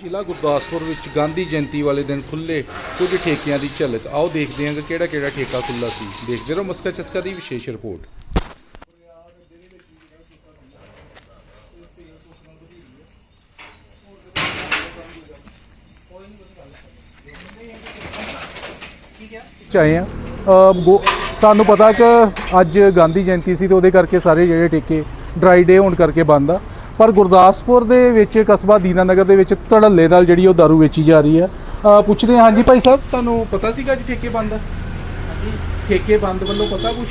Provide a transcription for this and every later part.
ਜ਼ਿਲ੍ਹਾ ਗੁਰਦਾਸਪੁਰ ਵਿੱਚ ਗਾਂਧੀ ਜਯੰਤੀ ਵਾਲੇ ਦਿਨ ਖੁੱਲੇ ਕੁਝ ਠੇਕਿਆਂ ਦੀ ਝਲਕ। ਆਓ ਦੇਖਦੇ ਹਾਂ ਕਿ ਕਿਹੜਾ ਕਿਹੜਾ ਠੇਕਾ ਖੁੱਲਾ ਸੀ। ਦੇਖਦੇ ਰਹੋ ਮਸਕਾ ਚਸਕਾ ਦੀ ਵਿਸ਼ੇਸ਼ ਰਿਪੋਰਟ। ਚਾਹੇ ਆ ਗੋ- ਤੁਹਾਨੂੰ ਪਤਾ ਕਿ ਅੱਜ ਗਾਂਧੀ ਜਯੰਤੀ ਸੀ ਤੇ ਉਹਦੇ ਕਰਕੇ ਸਾਰੇ ਜਿਹੜੇ ਠੇਕੇ ਡਰਾਈ ਡੇ ਹੋਣ ਕਰਕੇ ਬੰਦ ਆ। ਪਰ ਗੁਰਦਾਸਪੁਰ ਦੇ ਵਿੱਚ ਕਸਬਾ ਦੀਨਾਨਗਰ ਦੇ ਵਿੱਚ ਧੜੱਲੇ ਨਾਲ ਜਿਹੜੀ ਉਹ ਦਾਰੂ ਵੇਚੀ ਜਾ ਰਹੀ ਆ ਅ, ਪੁੱਛਦੇ ਹਾਂ ਹਾਂਜੀ ਭਾਈ ਸਾਹਿਬ? ਤੁਹਾਨੂੰ ਪਤਾ ਸੀਗਾ ਅੱਜ ਠੇਕੇ ਬੰਦ? ਠੇਕੇ ਬੰਦ ਵੱਲੋਂ ਪਤਾ ਕੁਛ?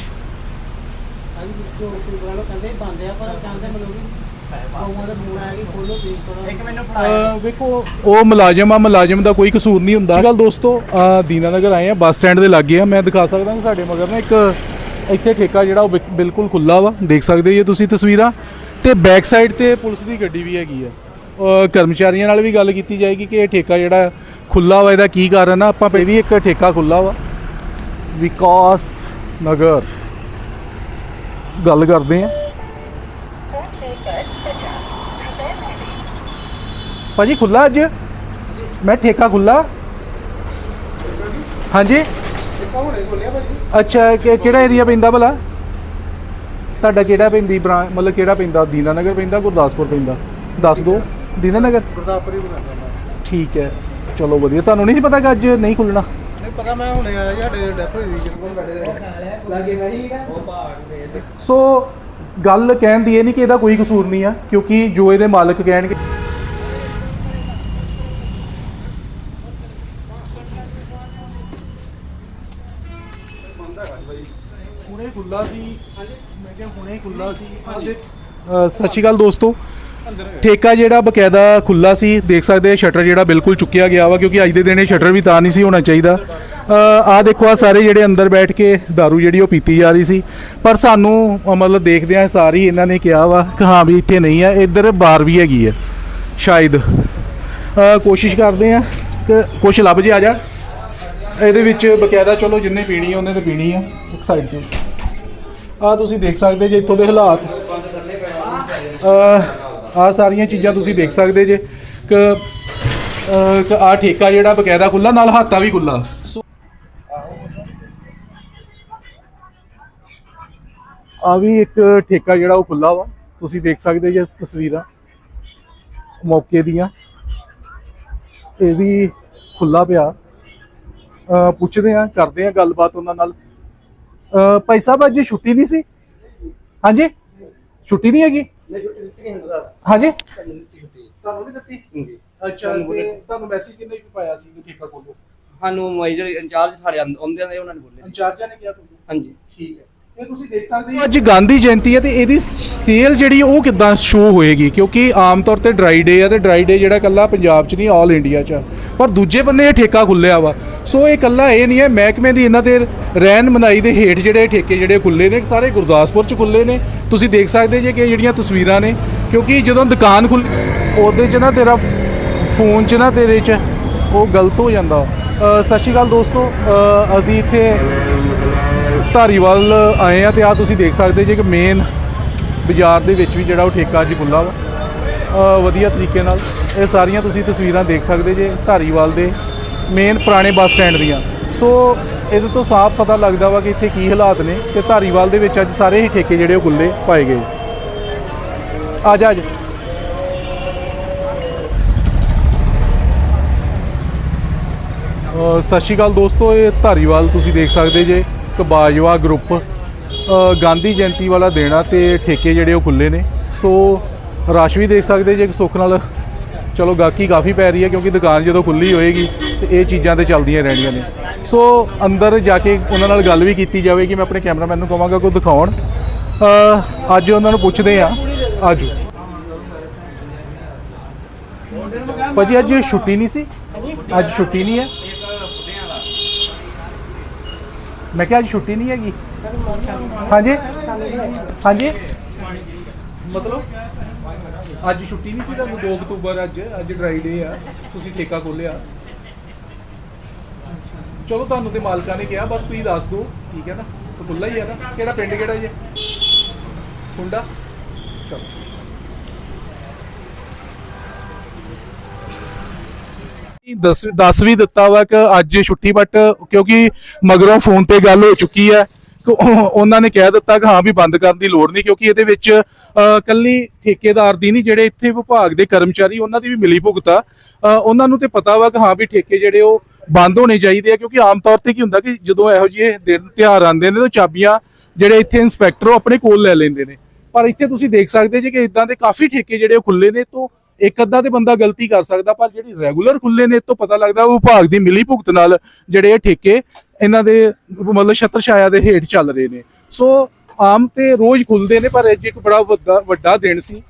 ਹਾਂਜੀ ਜੋ ਵਾਲੋ ਕਹਿੰਦੇ ਬੰਦ ਆ ਪਰ ਕਹਿੰਦੇ ਮੈਨੂੰ ਵੀ ਆਉਂ ਦਾ ਮੂਡ ਆ ਕਿ ਖੋਲੋ ਪਲੀਜ਼ ਥੋੜਾ ਇੱਕ ਮੈਨੂੰ ਅ, ਵੇਖੋ ਉਹ ਮੁਲਾਜ਼ਮ ਆ ਮੁਲਾਜ਼ਮ ਦਾ ਕੋਈ ਕਸੂਰ ਨਹੀਂ ਹੁੰਦਾ। ਗੱਲ ਦੋਸਤੋ। ਦੀਨਾਨਗਰ ਆਏ ਆ ਬੱਸ ਸਟੈਂਡ ਦੇ ਲਾਗੇ ਆ। ਮੈਂ ਦਿਖਾ ਸਕਦਾ ਕਿ ਸਾਡੇ ਮਗਰ ਨਾ ਇੱਕ ਇੱਥੇ ਠੇਕਾ ਜਿਹੜਾ ਉਹ ਬਿਲਕੁਲ ਖੁੱਲਾ ਵਾ। ਦੇਖ ਸਕਦੇ ਜੇ ਤੁਸੀਂ ਤਸਵੀਰਾਂ। ਤੇ ਬੈਕ ਸਾਈਡ ਤੇ ਪੁਲਿਸ ਦੀ ਗੱਡੀ ਵੀ ਹੈਗੀ ਆ। ਅ, ਕਰਮਚਾਰੀਆਂ ਨਾਲ ਵੀ ਗੱਲ ਕੀਤੀ ਜਾਏਗੀ ਕਿ ਇਹ ਠੇਕਾ ਜਿਹੜਾ ਖੁੱਲਾ ਵਾ ਇਹਦਾ ਕੀ ਕਾਰਨ ਆ? ਆਪਾਂ ਇਹ ਵੀ ਇੱਕ ਠੇਕਾ ਖੁੱਲਾ ਵਾ। ਵਿਕਾਸ ਨਗਰ। ਗੱਲ ਕਰਦੇ ਆ। ਭਾਜੀ ਖੁੱਲਾ ਅੱਜ? ਮੈਂ ਠੇਕਾ ਖੁੱਲਾ ਹਾਂਜੀ। ਅੱਛਾ ਕਿ- ਕਿਹੜਾ ਏਰੀਆ ਪੈਂਦਾ ਭਲਾ? ਤੁਹਾਡਾ ਕਿਹੜਾ ਪੈਂਦੀ ਮਤਲਬ ਕਿਹੜਾ ਪੈਂਦਾ ਦੀਨਾਨਗਰ ਪੈਂਦਾ ਗੁਰਦਾਸਪੁਰ ਪੈਂਦਾ ਦੱਸ ਦਿਓ। ਦੀਨਾਨਗਰ? ਗੁਰਦਾਸਪੁਰ ਹੀ ਬਣਾਉਂਦਾ ਠੀਕ ਹੈ। ਚਲੋ ਵਧੀਆ। ਤੁਹਾਨੂੰ ਨਹੀਂ ਸੀ ਪਤਾ ਕਿ ਅੱਜ ਨਹੀਂ ਖੁੱਲਣਾ? ਨਹੀਂ ਪਤਾ ਮੈਂ ਹੁਣੇ ਆਇਆ ਸਾਡੇ ਡੈਥ ਹੋਈ ਸੀ ਕਿਤੇ ਕੋਲ ਬੈਠੇ ਲੱਗੇ ਗਈ ਉਹ ਪਹਾੜ ਦੇ ਸੋ ਗੱਲ ਕਹਿਣ ਦੀ ਇਹ ਨਹੀਂ ਕਿ ਇਹਦਾ ਕੋਈ ਕਸੂਰ ਨਹੀਂ ਆ ਕਿਉਂਕਿ ਜੋ ਇਹਦੇ ਮਾਲਕ ਕਹਿਣਗੇ ਹੁਣੇ ਖੁੱਲਾ ਸੀ। ਮੈਂ ਹੁਣੇ ਖੁੱਲਾ ਸੀ? ਸਤਿ ਸ਼੍ਰੀ ਅਕਾਲ ਦੋਸਤੋ। ਠੇਕਾ ਜਿਹੜਾ ਬਕਾਇਦਾ ਖੁੱਲਾ ਸੀ ਦੇਖ ਸਕਦੇ ਸ਼ਟਰ ਜਿਹੜਾ ਬਿਲਕੁਲ ਚੁੱਕਿਆ ਗਿਆ ਵਾ ਕਿਉਂਕਿ ਅੱਜ ਦੇ ਦਿਨ ਸ਼ਟਰ ਵੀ ਤਾਂ ਨਹੀਂ ਸੀ ਹੋਣਾ ਚਾਹੀਦਾ। ਆ ਦੇਖੋ ਆ ਸਾਰੇ ਜਿਹੜੇ ਅੰਦਰ ਬੈਠ ਕੇ दारू ਜਿਹੜੀ ਉਹ ਪੀਤੀ ਜਾ ਰਹੀ ਸੀ। ਪਰ ਸਾਨੂੰ ਅ, ਮਤਲਬ ਦੇਖਦੇ ਆ ਸਾਰੀ ਇਹਨਾਂ ਨੇ ਕਿਹਾ ਵਾ ਕਿ ਹਾਂ ਵੀ ਇੱਥੇ ਨਹੀਂ ਆ ਇੱਧਰ ਬਾਰ ਵੀ ਹੈਗੀ ਆ ਸ਼ਾਇਦ। ਅ, ਕੋਸ਼ਿਸ਼ ਕਰਦੇ ਆ ਕਿ ਕੁਛ ਲੱਭ ਜੇ ਆ ਜਾ। ਇਹਦੇ ਵਿੱਚ ਬਕਾਇਦਾ ਚਲੋ ਜਿੰਨੇ ਪੀਣੀ ਆ ਉਹਨੇ ਤੇ ਪੀਣੀ ਆ ਇੱਕ ਸਾਈਡ ਤੇ। ਆ ਤੁਸੀਂ ਦੇਖ ਸਕਦੇ ਜੇ ਇੱਥੋਂ ਦੇ ਹਾਲਾਤ। ਆ ਸਾਰੀਆਂ ਚੀਜ਼ਾਂ ਤੁਸੀਂ ਦੇਖ ਸਕਦੇ ਜੇ। ਕਿ ਆ ਠੇਕਾ ਜਿਹੜਾ ਬਕਾਇਦਾ ਖੁੱਲਾ ਨਾਲ ਹਾਤਾ ਵੀ ਖੁੱਲਾ ਸੋ ਆ ਵੀ ਇੱਕ ਠੇਕਾ ਜਿਹੜਾ ਉਹ ਖੁੱਲਾ ਵਾ। ਤੁਸੀਂ ਦੇਖ ਸਕਦੇ ਜੇ ਤਸਵੀਰਾਂ ਮੌਕੇ ਦੀਆਂ। ਇਹ ਵੀ ਖੁੱਲਾ ਪਿਆ। ਪੁੱਛਦੇ ਆ ਕਰਦੇ ਆ ਗੱਲਬਾਤ ਉਹਨਾਂ ਨਾਲ। ਭਾਈ ਸਾਹਿਬ ਅੱਜ ਛੁੱਟੀ ਨਹੀਂ ਸੀ? ਹਾਂਜੀ? ਛੁੱਟੀ ਨਹੀਂ ਹੈਗੀ? ਨਹੀਂ ਛੁੱਟੀ ਦਿੱਤੀ ਨਹੀਂ ਹੁੰਦਾ ਹਾਂਜੀ? ਤੁਹਾਨੂੰ ਨਹੀਂ ਦਿੱਤੀ ਹਾਂਜੀ ਅੱਛਾ ਤੇ ਤੁਹਾਨੂੰ ਮੈਸੇਜ ਕਿੰਨੇ ਵੀ ਪਾਇਆ ਸੀ ਕਿ ਠੇਕਾ ਖੋਲੋ? ਸਾਨੂੰ ਜਿਹੜੇ ਇੰਚਾਰਜ ਸਾਡੇ ਆਉਂਦੇ ਆਉਂਦੇ ਉਹਨਾਂ ਨੇ ਬੋਲੇ ਇੰਚਾਰਜਾਂ ਨੇ ਕਿਹਾ ਤੁਹਾਨੂੰ? ਹਾਂਜੀ। ਠੀਕ ਹੈ। ਇਹ ਤੁਸੀਂ ਦੇਖ ਸਕਦੇ ਹੋ। ਅੱਜ ਗਾਂਧੀ ਜਯੰਤੀ ਹੈ ਤੇ ਇਹਦੀ ਸੇਲ ਜਿਹੜੀ ਉਹ ਕਿਦਾਂ ਸ਼ੋ ਹੋਏਗੀ? ਕਿਉਂਕਿ ਆਮ ਤੌਰ ਤੇ ਡਰਾਈ ਡੇ ਆ ਤੇ ਡਰਾਈ ਡੇ ਜਿਹੜਾ ਕੱਲਾ ਪੰਜਾਬ 'ਚ ਨਹੀਂ ਆਲ ਇੰਡੀਆ 'ਚ ਆ। ਪਰ ਦੂਜੇ ਬੰਦੇ ਇਹ ਠੇਕਾ ਖੁੱਲਿਆ ਵਾ। ਸੋ ਇਹ ਕੱਲਾ ਇਹ ਨਹੀਂ ਹੈ ਮਹਿਕਮੇ ਦੀ ਇਹਨਾਂ ਦੇ ਰਹਿਨ ਮਨਾਈ ਦੇ ਹੇਠ ਜਿਹੜੇ ਠੇਕੇ ਜਿਹੜੇ ਖੁੱਲੇ ਨੇ ਸਾਰੇ ਗੁਰਦਾਸਪੁਰ 'ਚ ਖੁੱਲੇ ਨੇ। ਤੁਸੀਂ ਦੇਖ ਸਕਦੇ ਜੇ ਕਿ ਇਹ ਜਿਹੜੀਆਂ ਤਸਵੀਰਾਂ ਨੇ ਕਿਉਂਕਿ ਜਦੋਂ ਦੁਕਾਨ ਖੁੱਲ ਉਹਦੇ 'ਚ ਨਾ ਤੇਰਾ ਫੋਨ 'ਚ ਨਾ ਤੇਰੇ 'ਚ ਉਹ ਗਲਤ ਹੋ ਜਾਂਦਾ। ਅ, ਸਤਿ ਸ਼੍ਰੀ ਅਕਾਲ ਦੋਸਤੋ ਅ, ਅਸੀਂ ਇੱਥੇ ਧਾਰੀਵਾਲ ਆਏ ਆ ਤੇ ਆ ਤੁਸੀਂ ਦੇਖ ਸਕਦੇ ਜੇ ਕਿ ਮੇਨ ਬਾਜ਼ਾਰ ਦੇ ਵਿੱਚ ਵੀ ਜਿਹੜਾ ਉਹ ਠੇਕਾ ਅੱਜ ਖੁੱਲਾ ਵਾ। ਵਧੀਆ ਤਰੀਕੇ ਨਾਲ ਇਹ ਸਾਰੀਆਂ ਤੁਸੀਂ ਤਸਵੀਰਾਂ ਦੇਖ ਸਕਦੇ ਜੇ ਧਾਰੀਵਾਲ ਦੇ ਮੇਨ ਪੁਰਾਣੇ ਬੱਸ ਸਟੈਂਡ ਦੀਆਂ। ਸੋ ਇਹਦੇ ਤੋਂ ਸਾਫ਼ ਪਤਾ ਲੱਗਦਾ ਵਾ ਕਿ ਇੱਥੇ ਕੀ ਹਾਲਾਤ ਨੇ ਤੇ ਧਾਰੀਵਾਲ ਦੇ ਵਿੱਚ ਅੱਜ ਸਾਰੇ ਹੀ ਠੇਕੇ ਜਿਹੜੇ ਉਹ ਖੁੱਲੇ ਪਾਏ ਗਏ। ਆ ਜਾ ਅੱਜ ਸਤਿ ਸ਼੍ਰੀ ਅਕਾਲ ਦੋਸਤੋ, ਇਹ ਧਾਰੀਵਾਲ ਤੁਸੀਂ ਦੇਖ ਸਕਦੇ ਜੇ। ਇੱਕ ਬਾਜਵਾ ਗਰੁੱਪ ਗਾਂਧੀ ਜਯੰਤੀ ਵਾਲਾ ਦੇਣਾ ਤੇ ਠੇਕੇ ਜਿਹੜੇ ਉਹ ਖੁੱਲੇ ਨੇ। ਸੋ ਰਸ਼ ਵੀ ਦੇਖ ਸਕਦੇ ਜੇ ਕਿ ਸੁੱਖ ਨਾਲ। ਚਲੋ ਗਾਹਕੀ ਕਾਫੀ ਪੈ ਰਹੀ ਹੈ ਕਿਉਂਕਿ ਦੁਕਾਨ ਜਦੋਂ ਖੁੱਲੀ ਹੋਏਗੀ ਤੇ ਇਹ ਚੀਜ਼ਾਂ ਤੇ ਚੱਲਦੀਆਂ ਰਹਿਣੀਆਂ ਨੇ। ਸੋ ਅੰਦਰ ਜਾ ਕੇ ਉਹਨਾਂ ਨਾਲ ਗੱਲ ਵੀ ਕੀਤੀ ਜਾਵੇਗੀ ਮੈਂ ਆਪਣੇ ਕੈਮਰਾਮੈਨ ਨੂੰ ਕਹਾਂਗਾ ਕੋਈ ਦਿਖਾਉਣ। ਅੱਜ ਉਹਨਾਂ ਨੂੰ ਪੁੱਛਦੇ ਆ ਆਜੋ। ਭਾਜੀ, ਅੱਜ ਛੁੱਟੀ ਨਹੀਂ ਸੀ? ਅੱਜ ਛੁੱਟੀ ਨਹੀਂ ਹੈ? ਮੈਂ ਕਿਹਾ ਅੱਜ ਛੁੱਟੀ ਨਹੀਂ ਹੈਗੀ। ਹਾਂਜੀ? ਹਾਂਜੀ? ਮਤਲਬ, ਅੱਜ ਛੁੱਟੀ ਨਹੀਂ ਸੀ ਤੁਹਾਨੂੰ 2 ਅਕਤੂਬਰ ਅੱਜ ਅੱਜ ਡਰਾਈ ਡੇ ਆ, ਤੁਸੀਂ ਠੇਕਾ ਖੋਲਿਆ ਚਲੋ ਤੁਹਾਨੂੰ ਤੇ ਮਾਲਕਾਂ ਨੇ ਕਿਹਾ, ਬਸ ਤੁਸੀਂ ਦੱਸ ਦਿਓ, ਠੀਕ ਹੈ ਨਾ? ਤਾਂ ਖੁੱਲਾ ਹੀ ਹੈ ਨਾ। ਕਿਹੜਾ ਪਿੰਡ ਕਿਹੜਾ ਜੇ? ਹੁੰਡਾ ਚਲੋ। ਦੱਸ ਦੱਸ ਵੀ ਦਿੱਤਾ ਵਾ ਕਿ ਅੱਜ ਛੁੱਟੀ ਬਟ ਕਿਉਂਕਿ ਮਗਰੋਂ ਫੋਨ ਤੇ ਗੱਲ ਹੋ ਚੁੱਕੀ ਹੈ ਉਹਨਾਂ ਨੇ ਕਹਿ ਦਿੱਤਾ ਕਿ ਹਾਂ ਵੀ ਬੰਦ ਕਰਨ ਦੀ ਲੋੜ ਨਹੀਂ, ਕਿਉਂਕਿ ਇਹਦੇ ਵਿੱਚ ਕੱਲੀ ਠੇਕੇਦਾਰ ਦੀ ਨਹੀਂ, ਜਿਹੜੇ ਇੱਥੇ ਵਿਭਾਗ ਦੇ ਕਰਮਚਾਰੀ, ਉਹਨਾਂ ਦੀ ਵੀ ਮਿਲੀ ਭੁਗਤ। ਆ ਉਹਨਾਂ ਨੂੰ ਤੇ ਪਤਾ ਵਾ ਕਿ ਹਾਂ ਵੀ ਠੇਕੇ ਜਿਹੜੇ ਉਹ ਬੰਦ ਹੋਣੇ ਚਾਹੀਦੇ ਆ, ਕਿਉਂਕਿ ਆਮ ਤੌਰ ਤੇ ਕੀ ਹੁੰਦਾ ਕਿ ਜਦੋਂ ਇਹੋ ਜਿਹੇ ਦਿਨ ਤਿਉਹਾਰ ਆਉਂਦੇ ਨੇ, ਤਾਂ ਚਾਬੀਆਂ ਜਿਹੜੇ ਇੱਥੇ ਇੰਸਪੈਕਟਰ ਉਹ ਆਪਣੇ ਕੋਲ ਲੈ ਲੈਂਦੇ ਨੇ। ਪਰ ਇੱਥੇ ਤੁਸੀਂ ਦੇਖ ਸਕਦੇ ਜੀ ਕਿ ਇਦਾਂ ਦੇ ਕਾਫੀ ਠੇਕੇ ਜਿਹੜੇ ਉਹ ਖੁੱਲੇ ਨੇ, ਤੋਂ ਇੱਕ ਅੱਧਾ ਤੇ ਬੰਦਾ ਗਲਤੀ ਕਰ ਸਕਦਾ, ਪਰ ਜਿਹੜੀ ਰੈਗੂਲਰ ਖੁੱਲੇ ਨੇ, ਇਹ ਤੋਂ ਪਤਾ ਲੱਗਦਾ ਉਹ ਵਿਭਾਗ ਦੀ ਮਿਲੀ ਭੁਗਤ ਨਾਲ ਜਿਹੜੇ ਇਹ ਠੇਕੇ, ਇਹਨਾਂ ਦੇ ਮਤਲਬ ਛਤਰ ਛਾਇਆ ਦੇ ਹੇਠ ਚੱਲ ਰਹੇ ਨੇ। ਸੋ ਆਮ ਤੇ ਰੋਜ਼ ਖੁੱਲਦੇ ਨੇ, ਪਰ ਅੱਜ ਇੱਕ ਬੜਾ ਵੱਡਾ ਵੱਡਾ ਦਿਨ ਸੀ।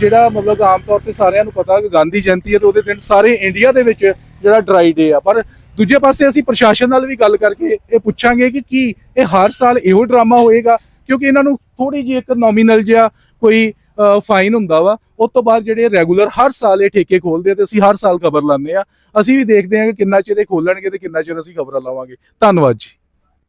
ਜਿਹੜਾ ਮਤਲਬ ਆਮ ਤੌਰ ਤੇ ਸਾਰਿਆਂ ਨੂੰ ਪਤਾ ਕਿ ਗਾਂਧੀ ਜਯੰਤੀ ਹੈ ਤੇ ਉਹਦੇ ਦਿਨ ਸਾਰੇ ਇੰਡੀਆ ਦੇ ਵਿੱਚ ਜਿਹੜਾ ਡਰਾਈ ਡੇ ਆ। ਪਰ ਦੂਜੇ ਪਾਸੇ ਅਸੀਂ ਪ੍ਰਸ਼ਾਸਨ ਨਾਲ ਵੀ ਗੱਲ ਕਰਕੇ ਇਹ ਪੁੱਛਾਂਗੇ ਕਿ ਕੀ ਇਹ ਹਰ ਸਾਲ ਇਹੋ ਡਰਾਮਾ ਹੋਏਗਾ, ਕਿਉਂਕਿ ਇਹਨਾਂ ਨੂੰ ਥੋੜੀ ਜਿਹੀ ਇੱਕ ਨੋਮੀਨਲ ਜਿਹਾ ਕੋਈ ਫਾਈਨ ਹੁੰਦਾ ਵਾ। ਉਸ ਤੋਂ ਬਾਅਦ ਜਿਹੜੇ ਰੈਗੂਲਰ ਹਰ ਸਾਲ ਇਹ ਠੇਕੇ ਖੋਲਦੇ ਆ ਤੇ ਅਸੀਂ ਹਰ ਸਾਲ ਖਬਰ ਲਾਉਂਦੇ ਆ। ਅਸੀਂ ਵੀ ਦੇਖਦੇ ਹਾਂ ਕਿ ਕਿੰਨਾ ਚਿਰ ਇਹ ਖੋਲਣਗੇ ਤੇ ਕਿੰਨਾ ਚਿਰ ਅਸੀਂ ਖਬਰਾਂ ਲਾਵਾਂਗੇ। ਧੰਨਵਾਦ ਜੀ।